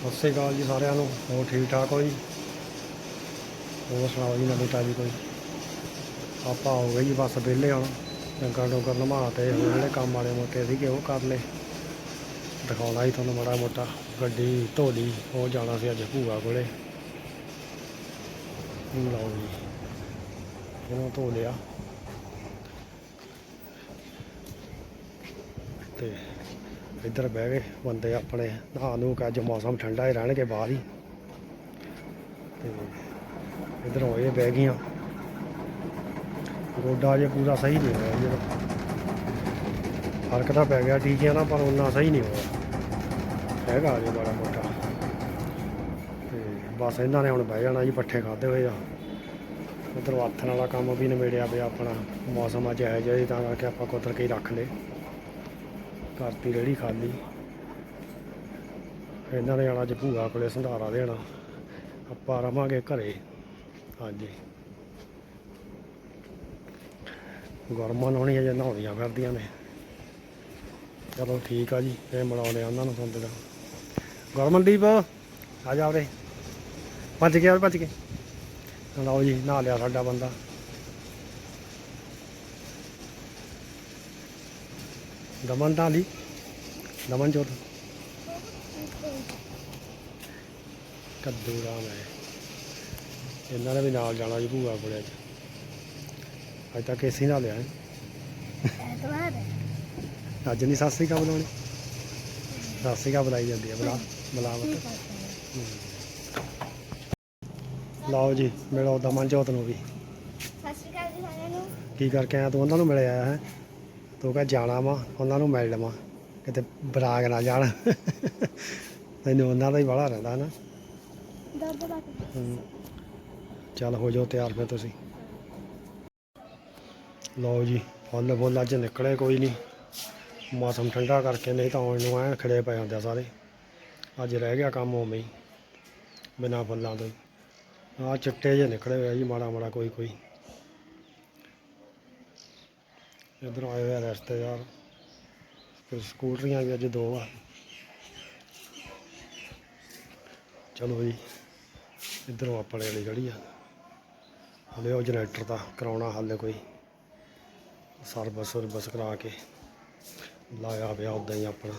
ਸਤਿ ਸ਼੍ਰੀ ਅਕਾਲ ਜੀ ਸਾਰਿਆਂ ਨੂੰ, ਹੋਰ ਠੀਕ ਠਾਕ ਹੋ ਜੀ? ਹੋਰ ਸੁਣਾਓ ਜੀ ਨਵੀਂ ਤਾਜੀ ਕੋਈ? ਆਪਾਂ ਹੋ ਗਏ ਜੀ ਬਸ ਵਿਹਲੇ ਹੁਣ, ਡੰਗਰ ਡੋਗਰ ਨਮਾ ਤੇ ਹੋਰ ਜਿਹੜੇ ਕੰਮ ਵਾਲੇ ਮੋਟੇ ਸੀਗੇ ਉਹ ਕਰ ਲਏ। ਦਿਖਾਉਣਾ ਸੀ ਤੁਹਾਨੂੰ ਮਾੜਾ ਮੋਟਾ, ਗੱਡੀ ਧੋ ਲਈ ਉਹ ਜਾਣਾ ਸੀ ਅੱਜ ਭੂਆ ਕੋਲੇ। ਲਓ ਜੀ, ਇਹਨੂੰ ਧੋ ਲਿਆ ਤੇ ਇੱਧਰ ਬਹਿ ਗਏ ਬੰਦੇ ਆਪਣੇ, ਨਹਾ ਨੂੰ ਅੱਜ ਮੌਸਮ ਠੰਡਾ ਹੀ ਰਹਿਣਗੇ ਬਾਹਰ ਹੀ। ਤੇ ਇੱਧਰ ਹੋਏ ਬਹਿ ਗਈਆਂ। ਗੋਡਾ ਜੇ ਪੂਰਾ ਸਹੀ ਨਹੀਂ ਹੋਇਆ ਜਿਹੜਾ ਫ਼ਰਕ ਤਾਂ ਪੈ ਗਿਆ ਟੀਕਿਆਂ ਨਾਲ ਪਰ ਉਹਨਾਂ ਸਹੀ ਨਹੀਂ ਹੋਇਆ। ਹੈਗਾ ਜੇ ਬੜਾ ਮੋਟਾ। ਤੇ ਬਸ ਇਹਨਾਂ ਨੇ ਹੁਣ ਬਹਿ ਜਾਣਾ ਜੀ, ਪੱਠੇ ਖਾਦੇ ਹੋਏ ਆ। ਉਧਰ ਹੱਥ ਵਾਲਾ ਕੰਮ ਵੀ ਨਿਬੇੜਿਆ ਪਿਆ ਆਪਣਾ। ਮੌਸਮ ਅੱਜ ਇਹੋ ਜਿਹਾ ਸੀ ਤਾਂ ਕਰਕੇ ਆਪਾਂ ਕੁਤਰ ਕੇ ਹੀ ਰੱਖ ਲਏ। ਕਰਤੀ ਰੇੜੀ ਖਾਲੀ। ਇਹਨਾਂ ਨੇ ਜਾਣਾ ਅੱਜ ਭੂਆ ਕੋਲੇ ਸੰਧਾਰਾ ਦੇਣਾ। ਆਪਾਂ ਰਵਾਂਗੇ ਘਰੇ। ਹਾਂਜੀ। ਗਰਮਾਂ ਹੋਣੀ ਅਜੇ ਨਹਾਉਂਦੀਆਂ ਫਿਰਦੀਆਂ ਨੇ। ਚਲੋ ਠੀਕ ਆ ਜੀ, ਇਹ ਮਿਲਾਉਂਦੇ ਆ ਉਹਨਾਂ ਨੂੰ ਤੁਹਾਨੂੰ ਦਾ। ਗੁਰਮਨਦੀਪ ਆ ਜਾ ਉਰੇ। ਭੱਜ ਗਿਆ ਭੱਜ ਕੇ। ਲਓ ਜੀ, ਨਹਾ ਲਿਆ ਸਾਡਾ ਬੰਦਾ। ਦਮਨ ਲਈ ਦਮਨ ਜੋਤ ਕੱਦੂ ਰਾਮ ਹੈ ਇਹਨਾਂ ਨੇ ਵੀ ਨਾਲ ਜਾਣਾ ਜੀ ਭੂਆ ਕੋਲੇ ਅੱਜ ਅੱਜ ਤੱਕ ਏਸੀ ਨਾਲ ਲਿਆ। ਅੱਜ ਨਹੀਂ ਸਤਿ ਸ੍ਰੀ ਅਕਾਲ ਬੁਲਾਉਣੀ ਸਤਿ ਸ੍ਰੀ ਅਕਾਲ ਬੁਲਾਈ ਜਾਂਦੀ ਹੈ ਬੁਲਾ ਬੁਲਾਵਤ ਲਓ ਜੀ ਮਿਲੋ ਦਮਨ ਜੋਤ ਨੂੰ ਵੀ ਸਤਿ ਸ਼੍ਰੀ ਅਕਾਲ ਜੀ ਸਾਰਿਆਂ ਨੂੰ ਕੀ ਕਰਕੇ ਆਇਆ ਤੂੰ ਉਹਨਾਂ ਨੂੰ ਮਿਲ ਆਇਆ ਹੈ ਤੂੰ ਕਹ ਜਾਣਾ ਵਾ ਉਹਨਾਂ ਨੂੰ ਮਿਲ ਲਵਾਂ ਕਿਤੇ ਬਰਾਗ ਨਾ ਜਾਣ। ਤੈਨੂੰ ਉਹਨਾਂ ਦਾ ਹੀ ਬੜਾ ਰਹਿੰਦਾ ਨਾ। ਚੱਲ ਹੋ ਜਾਓ ਤਿਆਰ ਫਿਰ ਤੁਸੀਂ। ਲਓ ਜੀ ਫੁੱਲ ਫੁੱਲ ਅੱਜ ਨਿਕਲੇ ਕੋਈ ਨਹੀਂ। ਮੌਸਮ ਠੰਡਾ ਕਰਕੇ ਨਹੀਂ ਤਾਂ ਆਉਣ ਨੂੰ ਐ ਖੜੇ ਪਏ ਹੁੰਦੇ ਆ ਸਾਰੇ। ਅੱਜ ਰਹਿ ਗਿਆ ਕੰਮ ਉਵੇਂ ਹੀ ਬਿਨਾਂ ਫੁੱਲਾਂ ਤੋਂ ਆਹ ਚਿੱਟੇ ਜਿਹੇ ਨਿਕਲੇ ਹੋਏ ਆ ਜੀ ਮਾੜਾ ਮਾੜਾ ਕੋਈ ਕੋਈ ਇੱਧਰ ਆਏ ਹੋਏ ਰਿਸ਼ਤੇਦਾਰ ਫਿਰ ਸਕੂਟਰੀਆਂ ਵੀ ਅੱਜ ਦੋ ਆ। ਚਲੋ ਜੀ, ਇੱਧਰੋਂ ਆਪਣੇ ਵਾਲੀ ਗੜੀ ਆ। ਹਲੇ ਉਹ ਜਨਰੇਟਰ ਦਾ ਕਰਾਉਣਾ ਹਾਲੇ ਕੋਈ। ਸਰਵਿਸ ਸਰਵਿਸ ਕਰਾ ਕੇ ਲਾਇਆ ਪਿਆ ਉਦਾਂ ਹੀ ਆਪਣਾ।